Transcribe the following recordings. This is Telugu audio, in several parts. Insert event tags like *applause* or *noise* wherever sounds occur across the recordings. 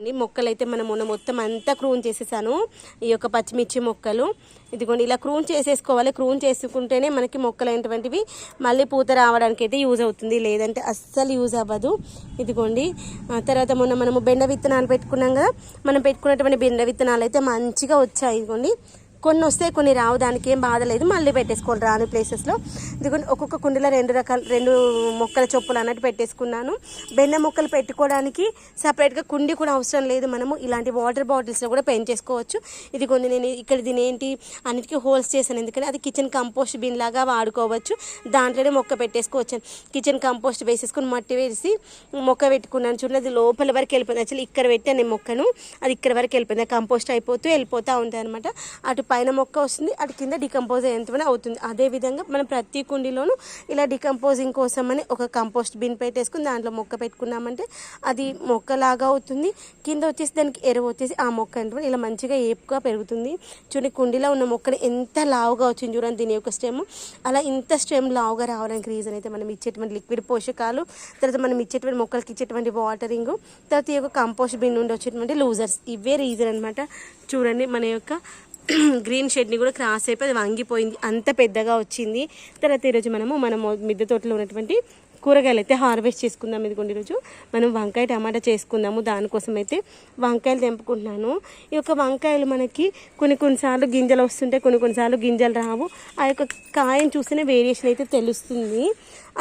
మొక్కలు అయితే మనం మొన్న మొత్తం అంతా క్రూన్ చేసేసాను. ఈ యొక్క పచ్చిమిర్చి మొక్కలు. ఇదిగోండి ఇలా క్రూన్ చేసేసుకోవాలి. క్రూన్ చేసుకుంటేనే మనకి మొక్కలు అయినటువంటివి మళ్ళీ పూత రావడానికి అయితే యూజ్ అవుతుంది. లేదంటే అస్సలు యూజ్ అవ్వదు. ఇదిగోండి ఆ తర్వాత మొన్న మనము బెండ విత్తనాలు పెట్టుకున్నాం కదా మనం పెట్టుకున్నటువంటి బెండ విత్తనాలు అయితే మంచిగా వచ్చాయి. ఇదిగోండి కొన్ని వస్తే కొన్ని రావు దానికి ఏం బాధ లేదు. మళ్ళీ పెట్టేసుకోవాలి రాని ప్లేసెస్లో ఎందుకంటే ఒక్కొక్క కుండీలో రెండు రకాల రెండు మొక్కల చొప్పులు అన్నట్టు పెట్టేసుకున్నాను. బెండ మొక్కలు పెట్టుకోవడానికి సపరేట్గా కుండి కూడా అవసరం లేదు. మనము ఇలాంటి వాటర్ బాటిల్స్లో కూడా పెంచేసుకోవచ్చు ఇది కొన్ని నేను ఇక్కడ దీని ఏంటి అన్నిటికీ హోల్స్ చేశాను. ఎందుకంటే అది కిచెన్ కంపోస్ట్ బిన్ లాగా వాడుకోవచ్చు. దాంట్లోనే మొక్క పెట్టేసుకోవచ్చు. కిచెన్ కంపోస్ట్ వేసేసుకొని మట్టి వేసి మొక్క పెట్టుకున్నాను. చూడండి అది లోపల వరకు వెళ్ళిపోయింది. యాక్చువల్లీ ఇక్కడ పెట్టాను నేను మొక్కను. అది ఇక్కడ వరకు వెళ్ళిపోయింది. కంపోస్ట్ అయిపోతూ వెళ్ళిపోతూ ఉంటాయి అనమాట అటు పైన మొక్క వస్తుంది అటు కింద డికంపోజ్ అయ్యేంతనే అవుతుంది. అదే విధంగా మనం ప్రతి కుండీలోనూ ఇలా డికంపోజింగ్ కోసం అని ఒక కంపోస్ట్ బిన్ పెట్టేసుకుని దాంట్లో మొక్క పెట్టుకున్నామంటే అది మొక్కలాగా అవుతుంది. కింద వచ్చేసి దానికి ఎరువు వచ్చేసి ఆ మొక్క అంటే ఇలా మంచిగా ఏపుగా పెరుగుతుంది. చూడండి కుండీలో ఉన్న మొక్కని ఎంత లావుగా వచ్చింది చూడండి దీని యొక్క స్టెమ్. అలా ఇంత స్టెమ్ లావుగా రావడానికి రీజన్ అయితే మనం ఇచ్చేటువంటి లిక్విడ్ పోషకాలు తర్వాత మనం ఇచ్చేటువంటి మొక్కలకి ఇచ్చేటువంటి వాటరింగ్ తర్వాత ఈ యొక్క కంపోస్ట్ బిన్ నుండి వచ్చేటువంటి లూజర్స్ ఇవే రీజన్ అనమాట చూడండి మన యొక్క గ్రీన్ షెడ్ని కూడా క్రాస్ అయిపోయి అది వంగిపోయింది. అంత పెద్దగా వచ్చింది. తర్వాత ఈరోజు మనము మన మిద్దె తోటలో ఉన్నటువంటి కూరగాయలు అయితే హార్వెస్ట్ చేసుకుందాం ఇదిగోండి ఈరోజు. మనం వంకాయ టమాటా చేసుకుందాము. దానికోసం అయితే వంకాయలు తెంపుకుంటున్నాను. ఈ యొక్క వంకాయలు మనకి కొన్ని కొన్నిసార్లు గింజలు వస్తుంటాయి కొన్ని కొన్నిసార్లు గింజలు రావు. ఆ యొక్క కాయను చూస్తేనే వేరియేషన్ అయితే తెలుస్తుంది.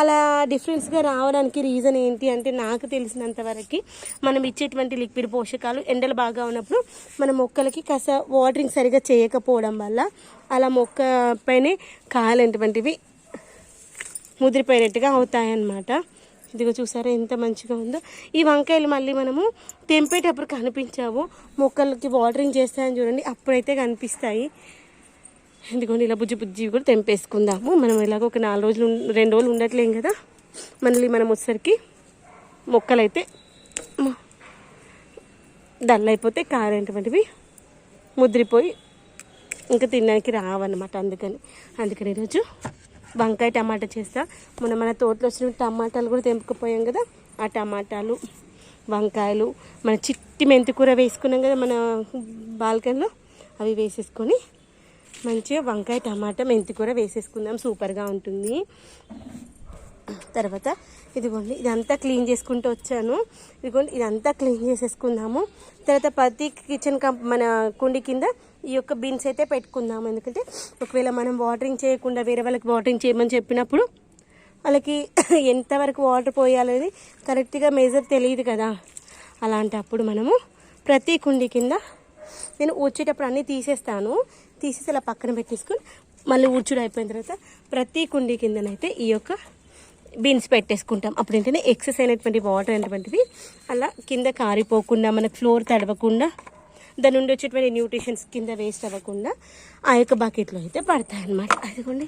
అలా డిఫరెన్స్గా రావడానికి రీజన్ ఏంటి అంటే నాకు తెలిసినంత వరకు మనం ఇచ్చేటువంటి లిక్విడ్ పోషకాలు ఎండలు బాగా ఉన్నప్పుడు మన మొక్కలకి కాస్త వాటరింగ్ సరిగా చేయకపోవడం వల్ల అలా మొక్క పైనే కాయలటువంటివి ముదిరిపోయినట్టుగా అవుతాయన్నమాట. ఇదిగో చూసారా ఎంత మంచిగా ఉందో. ఈ వంకాయలు మళ్ళీ మనము తెంపేటప్పుడు కనిపించావు. మొక్కలకి వాటరింగ్ చేస్తాయని చూడండి. అప్పుడైతే కనిపిస్తాయి. ఎందుకంటే ఇలా బుజ్జి బుజ్జి కూడా తెంపేసుకుందాము. మనం ఇలాగ ఒక నాలుగు రోజులు రెండు రోజులు ఉండట్లేం కదా. మళ్ళీ మనం వచ్చేసరికి మొక్కలైతే డల్ అయిపోతే కారేటువంటివి ముద్రిపోయి ఇంకా తినడానికి రావన్నమాట అందుకని. అందుకని ఈరోజు వంకాయ టమాటా చేస్తా. మొన్న మన తోటలో వచ్చిన టమాటాలు కూడా తెంపుకుపోయాం కదా ఆ టమాటాలు వంకాయలు మన చిట్టి మెంతి కూర వేసుకున్నాం కదా మన బాల్కనీలో అవి వేసేసుకొని మంచిగా వంకాయ టమాటా మెంతి కూర వేసేసుకుందాం. సూపర్గా ఉంటుంది. తర్వాత ఇదిగోండి ఇదంతా క్లీన్ చేసుకుంటూ వచ్చాను. ఇదిగోండి ఇదంతా క్లీన్ చేసేసుకుందాము. తర్వాత ప్రతి కిచెన్ కంప్ మన కుండి కింద ఈ యొక్క బీన్స్ అయితే పెట్టుకుందాము. ఎందుకంటే ఒకవేళ మనం వాటరింగ్ చేయకుండా వేరే వాళ్ళకి వాటరింగ్ చేయమని చెప్పినప్పుడు వాళ్ళకి *coughs* ఎంతవరకు వాటర్ పోయాలనేది కరెక్ట్గా మెజర్ తెలియదు కదా. అలాంటప్పుడు మనము ప్రతి కుండి కింద నేను ఊడ్చేటప్పుడు అన్నీ తీసేస్తాను. తీసేసి అలా పక్కన పెట్టేసుకొని మళ్ళీ ఊడ్చుడు అయిపోయిన తర్వాత ప్రతి కుండి కిందనైతే ఈ యొక్క బీన్స్ పెట్టేసుకుంటాం. అప్పుడు ఏంటంటే ఎక్సెస్ అయినటువంటి వాటర్ అయినటువంటివి అలా కింద కారిపోకుండా మనకు ఫ్లోర్ తడవకుండా దాని నుండి వచ్చేటువంటి న్యూట్రిషన్స్ కింద వేస్ట్ అవ్వకుండా ఆ యొక్క బకెట్లో అయితే పడతాయి అన్నమాట అదిగోండి.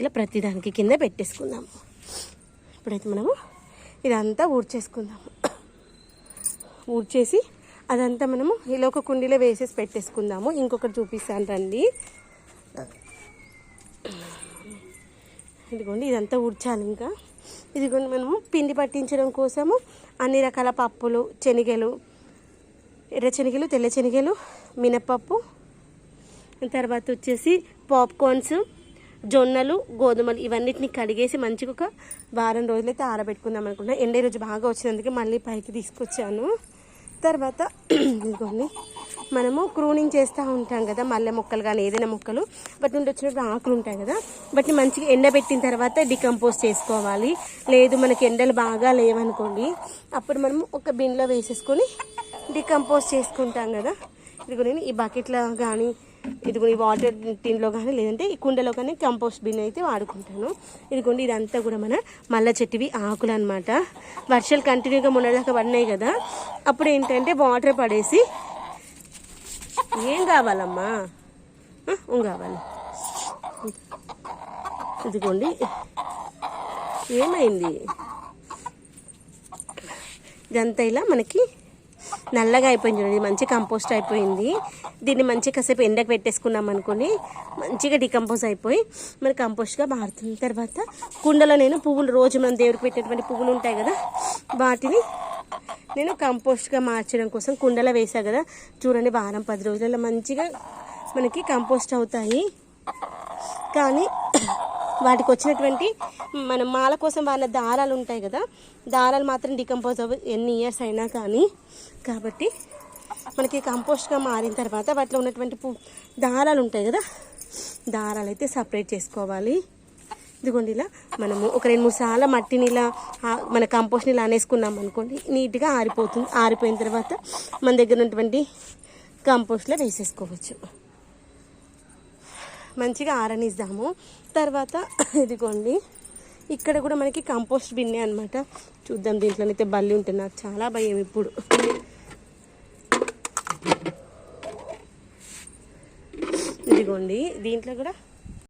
ఇలా ప్రతిదానికి కింద పెట్టేసుకుందాము. ఇప్పుడైతే మనము ఇదంతా ఊడ్చేసుకుందాము. ఊడ్చేసి అదంతా మనము ఇలా ఒక కుండీలో వేసేసి పెట్టేసుకుందాము. ఇంకొకటి చూపిస్తాను రండి. ఇదిగోండి ఇదంతా ఊడ్చాలి ఇంకా. ఇదిగోండి మనము పిండి పట్టించడం కోసము అన్ని రకాల పప్పులు శనగలు ఎర్ర శనగలు తెల్ల శనగలు మినపప్పు తర్వాత వచ్చేసి పాప్కార్న్స్ జొన్నలు గోధుమలు ఇవన్నిటిని కడిగేసి మంచిగా ఒక వారం రోజులైతే ఆరబెట్టుకుందాం అనుకున్నా ఎండే రోజు బాగా వచ్చినందుకే మళ్ళీ పైకి తీసుకొచ్చాను. తర్వాత ఇదిగోండి మనము క్రూనింగ్ చేస్తూ ఉంటాం కదా మల్లె మొక్కలు కానీ ఏదైనా మొక్కలు. బట్ నుండి వచ్చినప్పుడు ఆకులు ఉంటాయి కదా బట్ మంచిగా ఎండబెట్టిన తర్వాత డికంపోజ్ చేసుకోవాలి. లేదు మనకి ఎండలు బాగా లేవనుకోండి అప్పుడు మనము ఒక బిన్లో వేసేసుకొని డికంపోజ్ చేసుకుంటాం కదా. ఇదిగో నేను ఈ బకెట్లో కానీ ఇదిగో ఈ వాటర్ టిన్లో కానీ లేదంటే ఈ కుండలో కానీ కంపోస్ట్ బిన్ అయితే వాడుకుంటాను. ఇదిగోండి ఇదంతా కూడా మన మల్ల చెట్టువి ఆకులు అనమాట వర్షాలు కంటిన్యూగా మొన్నదాకా పడినాయి కదా అప్పుడు ఏంటంటే వాటర్ పడేసి ఏం కావాలమ్మా? కావాలి? ఇదిగోండి. ఏమైంది? ఇదంతా ఇలా మనకి నల్లగా అయిపోయింది చూడండి. మంచి కంపోస్ట్ అయిపోయింది. దీన్ని మంచి కాసేపు ఎండకు పెట్టేసుకున్నాం అనుకోని మంచిగా డికంపోజ్ అయిపోయి మరి కంపోస్ట్గా మారుతుంది తర్వాత కుండలో నేను పువ్వులు రోజు మనం దేవుడికి పెట్టేటువంటి పువ్వులు ఉంటాయి కదా వాటిని నేను కంపోస్ట్గా మార్చడం కోసం కుండలో వేసా కదా. చూడండి వారం పది రోజులలో మంచిగా మనకి కంపోస్ట్ అవుతాయి. కానీ వాటికి వచ్చినటువంటి మన మాల కోసం వాడిన దారాలు ఉంటాయి కదా. దారాలు మాత్రం డికంపోజ్ అవ్వ ఎన్ని ఇయర్స్ అయినా కానీ. కాబట్టి మనకి కంపోస్ట్గా మారిన తర్వాత వాటిలో ఉన్నటువంటి దారాలు ఉంటాయి కదా. దారాలు అయితే సపరేట్ చేసుకోవాలి. ఇదిగోండి ఇలా మనము ఒక రెండు మూడు సార్లు మట్టిని ఇలా మన కంపోస్ట్ని ఇలా అనేసుకున్నాం అనుకోండి నీట్గా ఆరిపోతుంది ఆరిపోయిన తర్వాత మన దగ్గర ఉన్నటువంటి కంపోస్ట్లో వేసేసుకోవచ్చు. మంచిగా ఆరనిద్దాము. తర్వాత *coughs* ఇదిగోండి ఇక్కడ కూడా మనకి కంపోస్ట్ బిన్నే అనమాట చూద్దాం దీంట్లోనైతే బల్లి ఉంటుంది నాకు చాలా భయం ఇప్పుడు. ఇదిగోండి దీంట్లో కూడా